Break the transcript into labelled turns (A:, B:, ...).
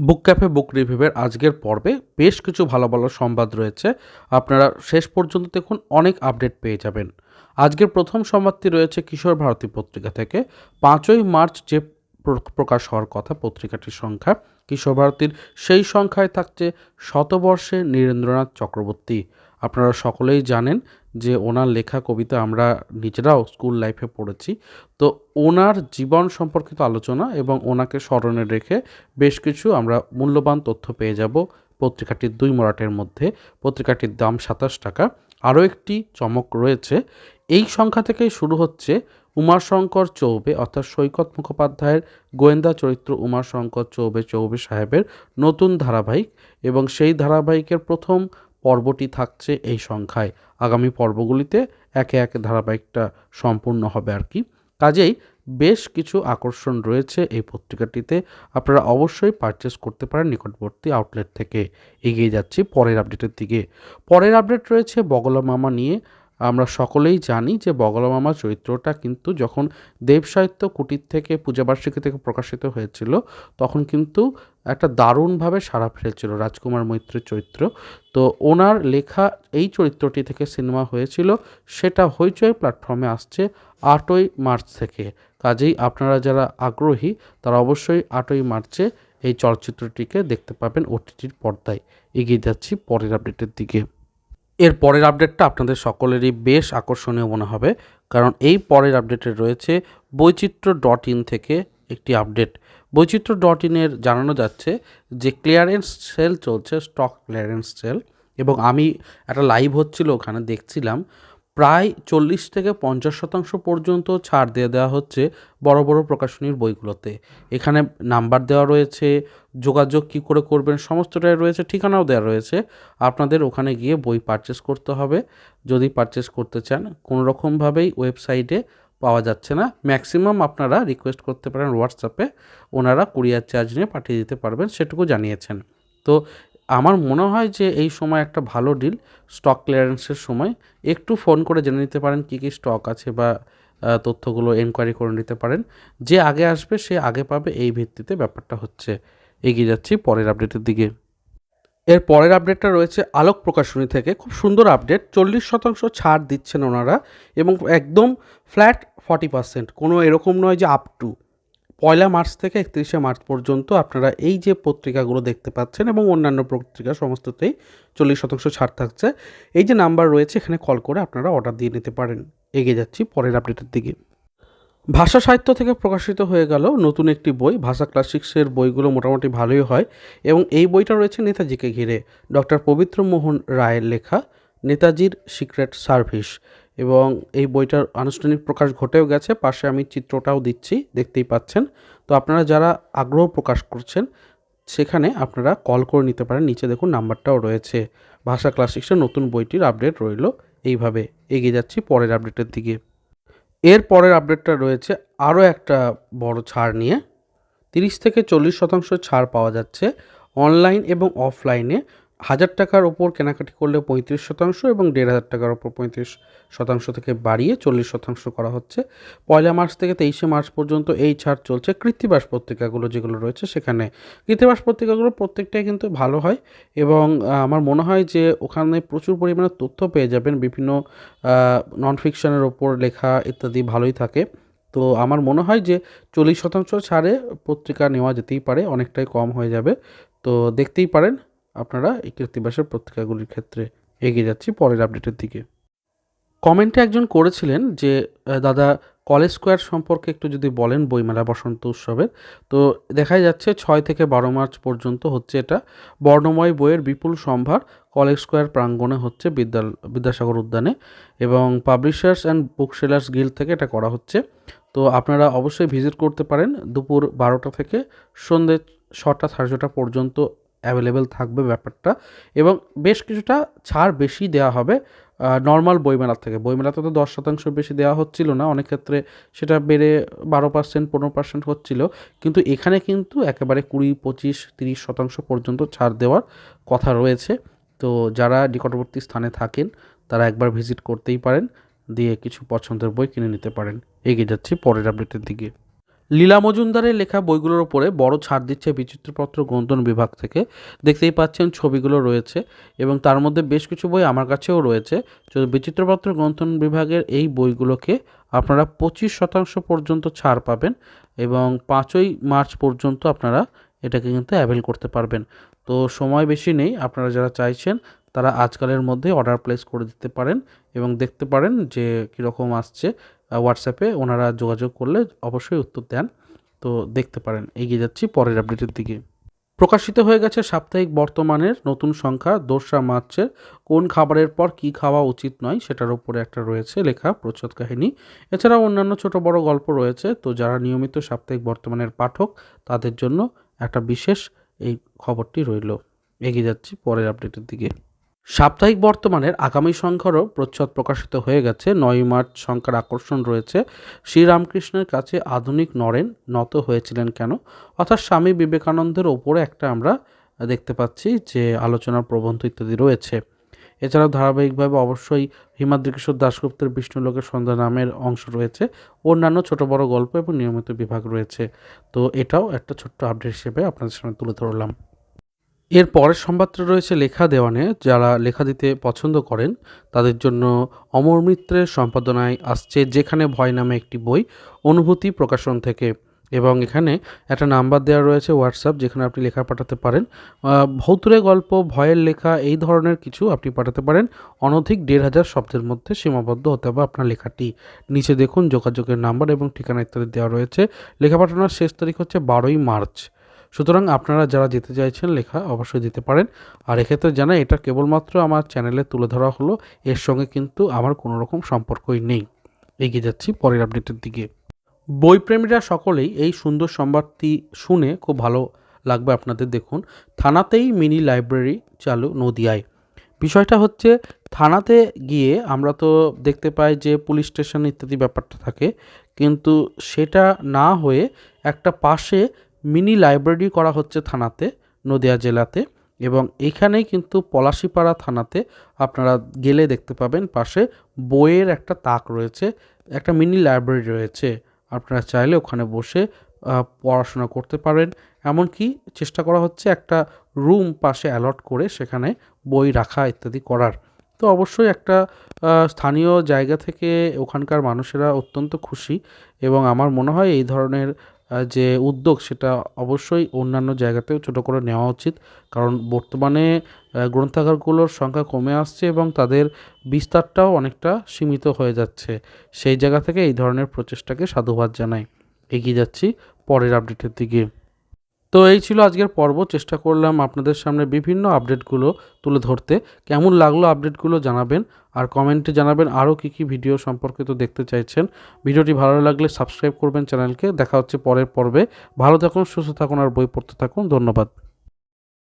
A: বুক cafe বুক রিভিউয়ের আজকের পর্বে বেশ কিছু ভালো ভালো সংবাদ রয়েছে। আপনারা শেষ পর্যন্ত দেখুন, অনেক আপডেট পেয়ে যাবেন। আজকের প্রথম সংবাদটি রয়েছে কিশোর ভারতী পত্রিকা থেকে। পাঁচই মার্চ যে প্র- প্রকাশ হওয়ার কথা পত্রিকাটির সংখ্যা, কিশোর ভারতীর সেই সংখ্যায় থাকছে শতবর্ষে নীরেন্দ্রনাথ চক্রবর্তী। আপনারা সকলেই জানেন যে ওনার লেখা কবিতা আমরা নিজেরাও স্কুল লাইফে পড়েছি। তো ওনার জীবন সম্পর্কিত আলোচনা এবং ওনাকে স্মরণে রেখে বেশ কিছু আমরা মূল্যবান তথ্য পেয়ে যাব পত্রিকাটির দুই মরাটের মধ্যে। পত্রিকাটির দাম সাতাশ টাকা। আরও একটি চমক রয়েছে। এই সংখ্যা থেকেই শুরু হচ্ছে উমাশঙ্কর চৌবে, অর্থাৎ সৈকত মুখোপাধ্যায়ের গোয়েন্দা চরিত্র উমাশঙ্কর চৌবে চৌবে সাহেবের নতুন ধারাবাহিক এবং সেই ধারাবাহিকের প্রথম পর্বটি থাকছে এই সংখ্যায়। আগামী পর্বগুলিতে একে একে ধারাবাহিকটা সম্পূর্ণ হবে আর কি। কাজেই বেশ কিছু আকর্ষণ রয়েছে এই পত্রিকাটিতে। আপনারা অবশ্যই পারচেস করতে পারেন নিকটবর্তী আউটলেট থেকে। এগিয়ে যাচ্ছি পরের আপডেটের দিকে। পরের আপডেট রয়েছে বগলা মামা নিয়ে আমরা সকলেই জানি যে বগলা মামা চরিত্রটা কিন্তু যখন দেব সাহিত্য কুটির থেকে পূজাবার্ষিকী থেকে প্রকাশিত হয়েছিল, তখন কিন্তু একটা দারুণভাবে সাড়া ফেলেছিল রাজকুমার মৈত্রের চরিত্র। তো ওনার লেখা এই চরিত্রটি থেকে সিনেমা হয়েছিল, সেটা হইচই প্ল্যাটফর্মে আসছে আটই মার্চ থেকে। কাজেই আপনারা যারা আগ্রহী, তারা অবশ্যই আটই মার্চে এই চলচ্চিত্রটিকে দেখতে পাবেন ওটিটির পর্দায়। এগিয়ে যাচ্ছি পরের আপডেটের দিকে। এর পরের আপডেটটা আপনাদের সকলেরই বেশ আকর্ষণীয় মনে হবে, কারণ এই পরের আপডেটে রয়েছে বৈচিত্র্য ডট ইন থেকে একটি আপডেট বৈচিত্র্য ডট ইনের জানানো যাচ্ছে যে ক্লিয়ারেন্স সেল চলছে স্টক ক্লিয়ারেন্স সেল এবং আমি একটা লাইভ হচ্ছিল ওখানে দেখছিলাম। প্রায় চল্লিশ থেকে পঞ্চাশ শতাংশ পর্যন্ত ছাড় দিয়ে দেওয়া হচ্ছে বড় বড় প্রকাশনীর বইগুলোতে। এখানে নাম্বার দেওয়া রয়েছে, যোগাযোগ কী করে করবেন, সমস্তটাই রয়েছে, ঠিকানাও দেওয়া রয়েছে। আপনাদের ওখানে গিয়ে বই পারচেস করতে হবে। যদি পারচেস করতে চান, কোনো রকমভাবেই ওয়েবসাইটে পাওয়া যাচ্ছে না। ম্যাক্সিমাম আপনারা রিকোয়েস্ট করতে পারেন হোয়াটসঅ্যাপে ওনারা কুরিয়ার চার্জ নিয়ে পাঠিয়ে দিতে পারবেন, সেটুকু জানিয়েছেন। তো আমার মনে হয় যে এই সময় একটা ভালো ডিল স্টক ক্লিয়ারেন্সের সময়। একটু ফোন করে জেনে নিতে পারেন কী কী স্টক আছে বা তথ্যগুলো এনকোয়ারি করে নিতে পারেন। যে আগে আসবে সে আগে পাবে, এই ভিত্তিতে ব্যাপারটা হচ্ছে। এগিয়ে যাচ্ছি পরের আপডেটের দিকে। এর পরের আপডেটটা রয়েছে আলোক প্রকাশনী থেকে। খুব সুন্দর আপডেট চল্লিশ শতাংশ ছাড় দিচ্ছেন ওনারা এবং একদম ফ্ল্যাট ফর্টি পার্সেন্ট কোনো এরকম নয় যে আপ টু পয়লা মার্চ থেকে একত্রিশে মার্চ পর্যন্ত আপনারা এই যে পত্রিকাগুলো দেখতে পাচ্ছেন এবং অন্যান্য পত্রিকা সমস্ততেই চল্লিশ শতাংশ ছাড় থাকছে, এই যে নাম্বার রয়েছে, এখানে কল করে আপনারা অর্ডার দিয়ে নিতে পারেন। এগিয়ে যাচ্ছি পরের আপডেটের দিকে। ভাষা সাহিত্য থেকে প্রকাশিত হয়ে গেল নতুন একটি বই, ভাষা ক্লাসিক্সের বইগুলো মোটামুটি ভালোই হয় এবং এই বইটা রয়েছে নেতাজিকে ঘিরে। ডক্টর পবিত্র মোহন রায়ের লেখা, নেতাজির সিক্রেট সার্ভিস এবং এই বইটার আনুষ্ঠানিক প্রকাশ ঘটেও গেছে। পাশে আমি চিত্রটাও দিচ্ছি, দেখতেই পাচ্ছেন। তো আপনারা যারা আগ্রহ প্রকাশ করছেন, সেখানে আপনারা কল করে নিতে পারেন। নিচে দেখুন নাম্বারটাও রয়েছে। ভাষা ক্লাসিক্সের নতুন বইটির আপডেট রইল। এইভাবে এগিয়ে যাচ্ছি পরের আপডেটের দিকে। এর পরের আপডেটটা রয়েছে আরও একটা বড় ছাড় নিয়ে। তিরিশ থেকে চল্লিশ শতাংশ ছাড় পাওয়া যাচ্ছে। অনলাইন এবং অফলাইনে হাজার টাকার ওপর কেনাকাটি করলে পঁয়ত্রিশ শতাংশ এবং দেড় হাজার টাকার ওপর পঁয়ত্রিশ শতাংশ থেকে বাড়িয়ে চল্লিশ শতাংশ করা হচ্ছে। পয়লা মার্চ থেকে তেইশে মার্চ পর্যন্ত এই ছাড় চলছে কৃত্তিবাস পত্রিকাগুলো যেগুলো রয়েছে সেখানে। কৃত্তিবাস পত্রিকাগুলো প্রত্যেকটাই কিন্তু ভালো হয় এবং আমার মনে হয় যে ওখানে প্রচুর পরিমাণে তথ্য পেয়ে যাবেন, বিভিন্ন নন ফিকশনের ওপর লেখা ইত্যাদি ভালোই থাকে। তো আমার মনে হয় যে চল্লিশ শতাংশ ছাড়ে পত্রিকা নেওয়া যেতেই পারে, অনেকটাই কম হয়ে যাবে। তো দেখতেই পারেন আপনারা এই কৃত্তিবাসের পত্রিকাগুলির ক্ষেত্রে এগিয়ে যাচ্ছি পরের আপডেটের দিকে। কমেন্টে একজন করেছিলেন যে দাদা কলেজ স্কোয়ার সম্পর্কে একটু যদি বলেন বইমেলা বসন্ত উৎসবের। তো দেখাই যাচ্ছে ছয় থেকে বারো মার্চ পর্যন্ত হচ্ছে এটা। বর্ণময় বইয়ের বিপুল সম্ভার কলেজ স্কোয়ার প্রাঙ্গণে হচ্ছে বিদ্যা বিদ্যাসাগর উদ্যানে এবং publishers and booksellers guild থেকে এটা করা হচ্ছে। তো আপনারা অবশ্যই ভিজিট করতে পারেন। দুপুর বারোটা থেকে সন্ধ্যে ছটা, সাড়ে ছটা পর্যন্ত অ্যাভেলেবেল থাকবে ব্যাপারটা এবং বেশ কিছুটা ছাড় বেশি দেওয়া হবে নর্মাল বইমেলার থেকে। বইমেলাতে তো দশ শতাংশ বেশি দেওয়া হচ্ছিল না, অনেক ক্ষেত্রে সেটা বেড়ে বারো পার্সেন্ট পনেরো পার্সেন্ট হচ্ছিল। কিন্তু এখানে কিন্তু একেবারে কুড়ি, পঁচিশ, তিরিশ শতাংশ পর্যন্ত ছাড় দেওয়ার কথা রয়েছে। তো যারা নিকটবর্তী স্থানে থাকেন, তারা একবার ভিজিট করতেই পারেন, দিয়ে কিছু পছন্দের বই কিনে নিতে পারেন। এগিয়ে যাচ্ছি পরের আপডেটের দিকে। লীলা মজুমদারের লেখা বইগুলোর ওপরে বড় ছাড় দিচ্ছে বিচিত্রপত্র গ্রন্থন বিভাগ থেকে। দেখতেই পাচ্ছেন ছবিগুলো রয়েছে এবং তার মধ্যে বেশ কিছু বই আমার কাছেও রয়েছে। তো বিচিত্রপত্র গ্রন্থন বিভাগের এই বইগুলোকে আপনারা পঁচিশ শতাংশ পর্যন্ত ছাড় পাবেন এবং পাঁচই মার্চ পর্যন্ত আপনারা এটাকে কিন্তু অ্যাভেল করতে পারবেন। তো সময় বেশি নেই, আপনারা যারা চাইছেন তারা আজকালের মধ্যে অর্ডার প্লেস করে দিতে পারেন এবং দেখতে পারেন যে কীরকম আসছে। হোয়াটসঅ্যাপে ওনারা যোগাযোগ করলে অবশ্যই উত্তর দেন। তো দেখতে পারেন, এগিয়ে যাচ্ছি পরের আপডেটের দিকে। প্রকাশিত হয়ে গেছে সাপ্তাহিক বর্তমানের নতুন সংখ্যা, দোসরা মার্চের কোন খাবারের পর কি খাওয়া উচিত নয় সেটার উপরে একটা রয়েছে লেখা প্রচ্ছদ কাহিনী। এছাড়াও অন্যান্য ছোট বড় গল্প রয়েছে, তো যারা নিয়মিত সাপ্তাহিক বর্তমানের পাঠক, তাদের জন্য একটা বিশেষ এই খবরটি রইল। এগিয়ে যাচ্ছি পরের আপডেটের দিকে। সাপ্তাহিক বর্তমানের আগামী সংখ্যারও প্রচ্ছদ প্রকাশিত হয়ে গেছে। নয় মার্চ সংখ্যার আকর্ষণ রয়েছে। শ্রীরামকৃষ্ণের কাছে আধুনিক নরেন নত হয়েছিলেন কেন? অর্থাৎ স্বামী বিবেকানন্দের ওপরে একটা আমরা দেখতে পাচ্ছি যে আলোচনার প্রবন্ধ ইত্যাদি রয়েছে। এছাড়াও ধারাবাহিকভাবে অবশ্যই হিমাদ্রি কিশোর দাশগুপ্তের বিষ্ণুলোকের সন্ধ্যা নামের অংশ রয়েছে। অন্যান্য ছোট বড় গল্প এবং নিয়মিত বিভাগ রয়েছে। তো এটাও একটা ছোট্ট আপডেট হিসেবে আপনাদের সামনে তুলে ধরলাম। এর পরের সংবাদটা রয়েছে লেখা দেওয়ানে। যারা লেখা দিতে পছন্দ করেন, তাদের জন্য অমর মিত্রের সম্পাদনায় আসছে যেখানে ভয় নামে একটি বই, অনুভূতি প্রকাশন থেকে। এবং এখানে একটা নাম্বার দেওয়া রয়েছে হোয়াটসঅ্যাপ, যেখানে আপনি লেখা পাঠাতে পারেন। ভৌতুরে গল্প, ভয়ের লেখা, এই ধরনের কিছু আপনি পাঠাতে পারেন। অনধিক দেড় হাজার শব্দের মধ্যে সীমাবদ্ধ হতে হবে আপনার লেখাটি। নিচে দেখুন যোগাযোগের নাম্বার এবং ঠিকানা ইত্যাদি দেওয়া রয়েছে। লেখা পাঠানোর শেষ তারিখ হচ্ছে বারোই মার্চ। সুতরাং আপনারা যারা যেতে চাইছেন লেখা অবশ্যই দিতে পারেন। আর এক্ষেত্রে জানাই, এটা কেবলমাত্র আমার চ্যানেলে তুলে ধরা হলো, এর সঙ্গে কিন্তু আমার কোনো রকম সম্পর্কই নেই। এগিয়ে যাচ্ছি পরের আপডেটের দিকে। বইপ্রেমীরা সকলেই এই সুন্দর সংবাদটি শুনে খুব ভালো লাগবে আপনাদের দেখুন। থানাতেই মিনি লাইব্রেরি চালু নদিয়ায়। বিষয়টা হচ্ছে, থানাতে গিয়ে আমরা তো দেখতে পাই যে পুলিশ স্টেশন ইত্যাদি ব্যাপারটা থাকে, কিন্তু সেটা না হয়ে একটা পাশে মিনি লাইব্রেরি করা হচ্ছে থানাতে, নদিয়া জেলাতে এবং এখানেই কিন্তু পলাশিপাড়া থানাতে আপনারা গেলে দেখতে পাবেন পাশে বইয়ের একটা তাক রয়েছে, একটা মিনি লাইব্রেরি রয়েছে। আপনারা চাইলে ওখানে বসে পড়াশোনা করতে পারেন। এমনকি চেষ্টা করা হচ্ছে একটা রুম পাশে অ্যালট করে সেখানে বই রাখা ইত্যাদি করার। তো অবশ্যই একটা স্থানীয় জায়গা থেকে ওখানকার মানুষেরা অত্যন্ত খুশি এবং আমার মনে হয় এই ধরনের যে উদ্যোগ সেটা অবশ্যই অন্যান্য জায়গাতেও ছোটো করে নেওয়া উচিত। কারণ বর্তমানে গ্রন্থাগারগুলোর সংখ্যা কমে আসছে এবং তাদের বিস্তারটাও অনেকটা সীমিত হয়ে যাচ্ছে। সেই জায়গা থেকে এই ধরনের প্রচেষ্টাকে সাধুবাদ জানাই। এগিয়ে যাচ্ছি পরের আপডেটের দিকে। তো এই ছিল আজকের পর্ব। চেষ্টা করলাম আপনাদের সামনে বিভিন্ন আপডেটগুলো তুলে ধরতে। কেমন লাগল আপডেটগুলো জানাবেন? আর কমেন্টে জানাবেন আরও কী কী ভিডিও সম্পর্কিত দেখতে চাইছেন। ভিডিওটি ভালো লাগলে সাবস্ক্রাইব করবেন চ্যানেলকে। দেখা হচ্ছে পরের পর্বে। ভালো থাকুন, সুস্থ থাকুন আর বই পড়তে থাকুন। ধন্যবাদ।